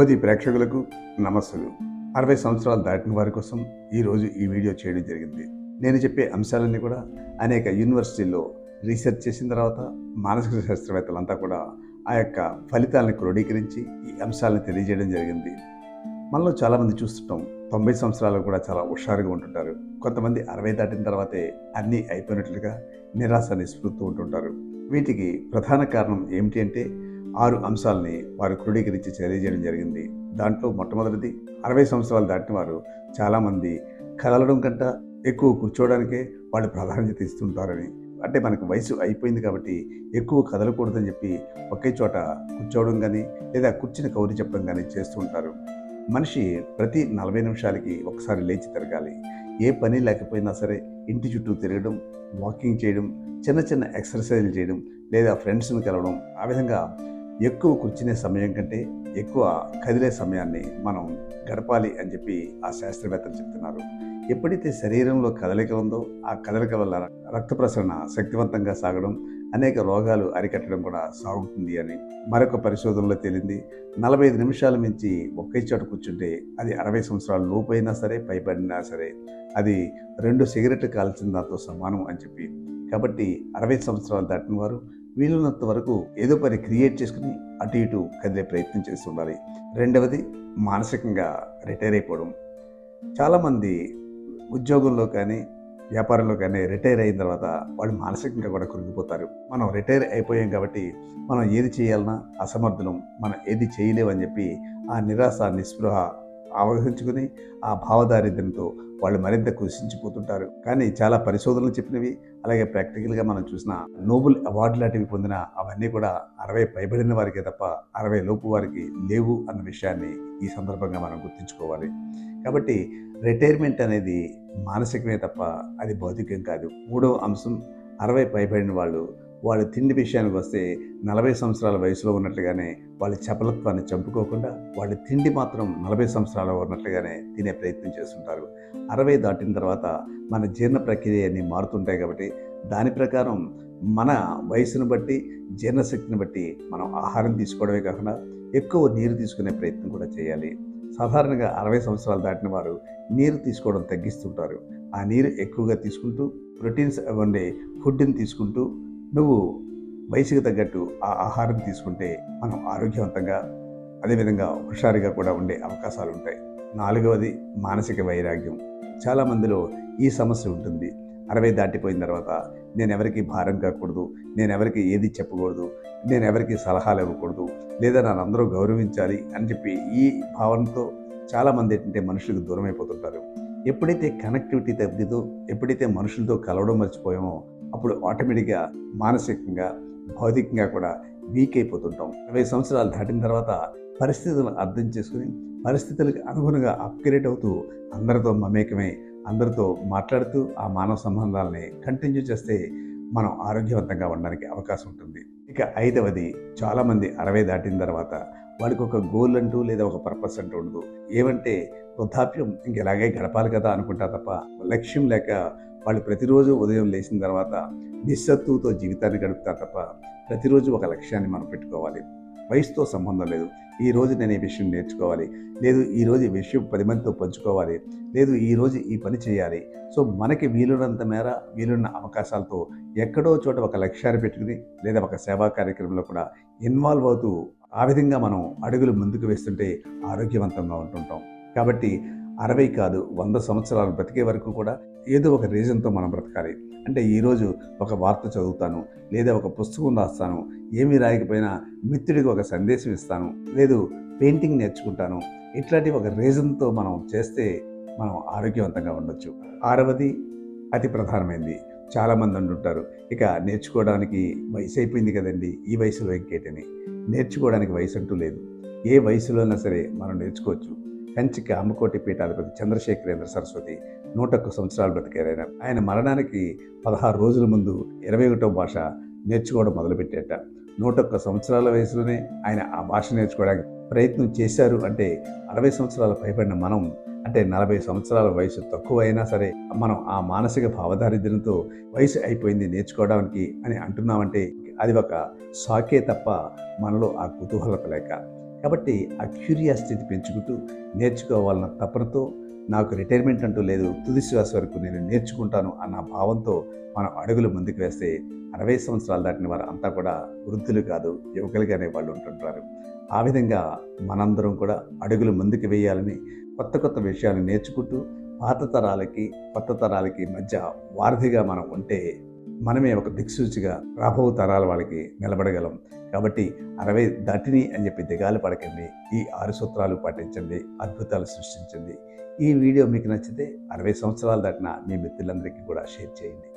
బోధి ప్రేక్షకులకు నమస్సులు. అరవై సంవత్సరాలు దాటిన వారి కోసం ఈరోజు ఈ వీడియో చేయడం జరిగింది. నేను చెప్పే అంశాలన్నీ కూడా అనేక యూనివర్సిటీల్లో రీసెర్చ్ చేసిన తర్వాత మానసిక శాస్త్రవేత్తలంతా కూడా ఆ యొక్క ఫలితాలను క్రోడీకరించి ఈ అంశాలను తెలియజేయడం జరిగింది. మనలో చాలామంది చూస్తుంటాం తొంభై సంవత్సరాలు కూడా చాలా హుషారుగా ఉంటుంటారు. కొంతమంది అరవై దాటిన తర్వాతే అన్నీ అయిపోయినట్లుగా నిరాశ నిస్పృతూ ఉంటుంటారు. వీటికి ప్రధాన కారణం ఏమిటి అంటే ఆరు అంశాలని వారు క్రోడీకరించి తెలియజేయడం జరిగింది. దాంట్లో మొట్టమొదటిది అరవై సంవత్సరాలు దాటిన వారు చాలామంది కదలడం కంట ఎక్కువ కూర్చోవడానికే వాళ్ళు ప్రాధాన్యత ఇస్తుంటారని. అంటే మనకు వయసు అయిపోయింది కాబట్టి ఎక్కువ కదలకూడదని చెప్పి ఒకే చోట కూర్చోవడం కానీ లేదా కూర్చుని కౌరి చెప్పడం కానీ చేస్తూ ఉంటారు. మనిషి ప్రతి నలభై నిమిషాలకి ఒకసారి లేచి తిరగాలి. ఏ పని లేకపోయినా సరే ఇంటి చుట్టూ తిరగడం వాకింగ్ చేయడం చిన్న చిన్న ఎక్సర్సైజ్లు చేయడం లేదా ఫ్రెండ్స్ని కలవడం ఆ విధంగా ఎక్కువ కూర్చునే సమయం కంటే ఎక్కువ కదిలే సమయాన్ని మనం గడపాలి అని చెప్పి ఆ శాస్త్రవేత్తలు చెప్తున్నారు. ఎప్పుడైతే శరీరంలో కదలిక ఉందో ఆ కదలిక వల్ల రక్త ప్రసరణ శక్తివంతంగా సాగడం అనేక రోగాలు అరికట్టడం కూడా సాగుతుంది అని మరొక పరిశోధనలో తేలింది. నలభై ఐదు నిమిషాల మించి ఒకే చోట కూర్చుంటే అది అరవై సంవత్సరాల లోపైనా సరే పైబడినా సరే అది రెండు సిగరెట్లు కాల్చిన దాంతో సమానం అని చెప్పి. కాబట్టి అరవై సంవత్సరాలు దాటిన వారు వీలున్నంత వరకు ఏదో పని క్రియేట్ చేసుకుని అటు ఇటు కదిలే ప్రయత్నం చేస్తుండాలి రెండవది మానసికంగా రిటైర్ అయిపోవడం. చాలామంది ఉద్యోగంలో కానీ వ్యాపారంలో కానీ రిటైర్ అయిన తర్వాత వాళ్ళు మానసికంగా కూడా కృంగిపోతారు. మనం రిటైర్ అయిపోయాం కాబట్టి మనం ఏది చేయాలన్నా అసమర్థులం మనం ఏది చేయలేమని చెప్పి ఆ నిరాశ నిస్పృహ అవగాహించుకుని ఆ భావదారిద్ర్యంతో వాళ్ళు మరింత కృషించిపోతుంటారు. కానీ చాలా పరిశోధనలు చెప్పినవి అలాగే ప్రాక్టికల్గా మనం చూసిన నోబెల్ అవార్డు లాంటివి పొందిన అవన్నీ కూడా అరవై పైబడిన వారికే తప్ప అరవై లోపు వారికి లేవు అన్న విషయాన్ని ఈ సందర్భంగా మనం గుర్తుంచుకోవాలి. కాబట్టి రిటైర్మెంట్ అనేది మానసికమే తప్ప అది భౌతికం కాదు. మూడో అంశం అరవై పైబడిన వాళ్ళు వాళ్ళ తిండి విషయానికి వస్తే నలభై సంవత్సరాల వయసులో ఉన్నట్లుగానే వాళ్ళ చపలత్వాన్ని చంపుకోకుండా వాళ్ళ తిండి మాత్రం నలభై సంవత్సరాలు ఉన్నట్లుగానే తినే ప్రయత్నం చేస్తుంటారు. అరవై దాటిన తర్వాత మన జీర్ణ ప్రక్రియ అన్నీ మారుతుంటాయి కాబట్టి దాని ప్రకారం మన వయసును బట్టి జీర్ణశక్తిని బట్టి మనం ఆహారం తీసుకోవడమే కాకుండా ఎక్కువ నీరు తీసుకునే ప్రయత్నం కూడా చేయాలి. సాధారణంగా అరవై సంవత్సరాలు దాటిన వారు నీరు తీసుకోవడం తగ్గిస్తుంటారు. ఆ నీరు ఎక్కువగా తీసుకుంటూ ప్రోటీన్స్ ఉండే ఫుడ్ని తీసుకుంటూ నువ్వు వయసుకు తగ్గట్టు ఆ ఆహారం తీసుకుంటే మనం ఆరోగ్యవంతంగా అదేవిధంగా హుషారుగా కూడా ఉండే అవకాశాలు ఉంటాయి నాలుగవది మానసిక వైరాగ్యం. చాలామందిలో ఈ సమస్య ఉంటుంది. అరవై దాటిపోయిన తర్వాత నేను ఎవరికి భారం కాకూడదు నేను ఎవరికి ఏది చెప్పకూడదు నేను ఎవరికి సలహాలు ఇవ్వకూడదు లేదా నన్ను అందరూ గౌరవించాలి అని చెప్పి ఈ భావనతో చాలామంది ఏంటంటే మనుషులకు దూరం అయిపోతుంటారు ఎప్పుడైతే కనెక్టివిటీ తగ్గిదో ఎప్పుడైతే మనుషులతో కలవడం మర్చిపోయామో అప్పుడు ఆటోమేటిక్గా మానసికంగా భౌతికంగా కూడా వీక్ అయిపోతుంటాం. ఇరవై సంవత్సరాలు దాటిన తర్వాత పరిస్థితులను అర్థం చేసుకుని పరిస్థితులకు అనుగుణంగా అప్గ్రేడ్ అవుతూ అందరితో మమేకమై అందరితో మాట్లాడుతూ ఆ మానవ సంబంధాలని కంటిన్యూ చేస్తే మనం ఆరోగ్యవంతంగా ఉండడానికి అవకాశం ఉంటుంది. ఇక ఐదవది చాలామంది అరవై దాటిన తర్వాత వాడికి ఒక గోల్ అంటూ లేదా ఒక పర్పస్ అంటూ ఉండదు. ఏమంటే వృద్ధాప్యం ఇంకెలాగే గడపాలి కదా అనుకుంటా తప్ప లక్ష్యం లేక వాళ్ళు ప్రతిరోజు ఉదయం లేచిన తర్వాత నిస్సత్తుతో జీవితాన్ని గడుపుతారు తప్ప ప్రతిరోజు ఒక లక్ష్యాన్ని మనం పెట్టుకోవాలి. వయసుతో సంబంధం లేదు. ఈ రోజు నేను ఈ విషయం నేర్చుకోవాలి. లేదు ఈరోజు ఈ విషయం పది మందితో పంచుకోవాలి. లేదు ఈరోజు ఈ పని చేయాలి. సో మనకి వీలున్నంత మేర వీలున్న అవకాశాలతో ఎక్కడో చోట ఒక లక్ష్యాన్ని పెట్టుకుని లేదా ఒక సేవా కార్యక్రమంలో కూడా ఇన్వాల్వ్ అవుతూ ఆ విధంగా మనం అడుగులు ముందుకు వేస్తుంటే ఆరోగ్యవంతంగా ఉంటుంటాం. కాబట్టి అరవై కాదు వంద సంవత్సరాలు బ్రతికే వరకు కూడా ఏదో ఒక రీజన్తో మనం బ్రతకాలి. అంటే ఈరోజు ఒక వార్త చదువుతాను లేదా ఒక పుస్తకం రాస్తాను ఏమీ రాయకపోయినా మిత్రుడికి ఒక సందేశం ఇస్తాను లేదు పెయింటింగ్ నేర్చుకుంటాను ఇట్లాంటి ఒక రీజన్తో మనం చేస్తే మనం ఆరోగ్యవంతంగా ఉండొచ్చు. ఆరవది అతి ప్రధానమైనది చాలామంది అంటుంటారు ఇక నేర్చుకోవడానికి వయసు అయిపోయింది కదండి ఈ వయసులో ఇంకేటని. నేర్చుకోవడానికి వయసు అంటూ లేదు. ఏ వయసులో అయినా సరే మనం నేర్చుకోవచ్చు. కంచి కామకోటి పీఠాధిపతి చంద్రశేఖరేంద్ర సరస్వతి నూట ఒక్క సంవత్సరాలు బ్రతికారైన ఆయన మరణానికి పదహారు రోజుల ముందు ఇరవై ఒకటో భాష నేర్చుకోవడం మొదలుపెట్టేట నూట ఒక్క సంవత్సరాల వయసులోనే ఆయన ఆ భాష నేర్చుకోవడానికి ప్రయత్నం చేశారు అంటే అరవై సంవత్సరాల పైబడిన మనం అంటే నలభై సంవత్సరాల వయసు తక్కువ అయినా సరే మనం ఆ మానసిక భావదారిద్ర్యంతో వయసు అయిపోయింది నేర్చుకోవడానికి అని అంటున్నామంటే అది ఒక సాకే తప్ప మనలో ఆ కుతూహలత లేక. కాబట్టి ఆ క్యూరియాసిటీని పెంచుకుంటూ నేర్చుకోవాలన్న తపనతో నాకు రిటైర్మెంట్ అంటూ లేదు తుది శ్వాస వరకు నేను నేర్చుకుంటాను అన్న భావంతో మనం అడుగులు ముందుకు వేస్తే అరవై సంవత్సరాలు దాటిన వారు అంతా కూడా వృద్ధులు కాదు యువకులుగానే వాళ్ళు ఉంటుంటారు. ఆ విధంగా మనందరం కూడా అడుగులు ముందుకు వేయాలని కొత్త కొత్త విషయాలు నేర్చుకుంటూ పాత తరాలకి కొత్త తరాలకి మధ్య వారధిగా మనం ఉంటే మనమే ఒక దిక్సూచిగా రాబో తరాల వాళ్ళకి నిలబడగలం. కాబట్టి అరవై దాటిని అని చెప్పి దిగాలు పడకండి. ఈ ఆరు సూత్రాలు పాటించండి. అద్భుతాలు సృష్టించండి. ఈ వీడియో మీకు నచ్చితే అరవై సంవత్సరాలు దాటిన మీ మిత్రులందరికీ కూడా షేర్ చేయండి.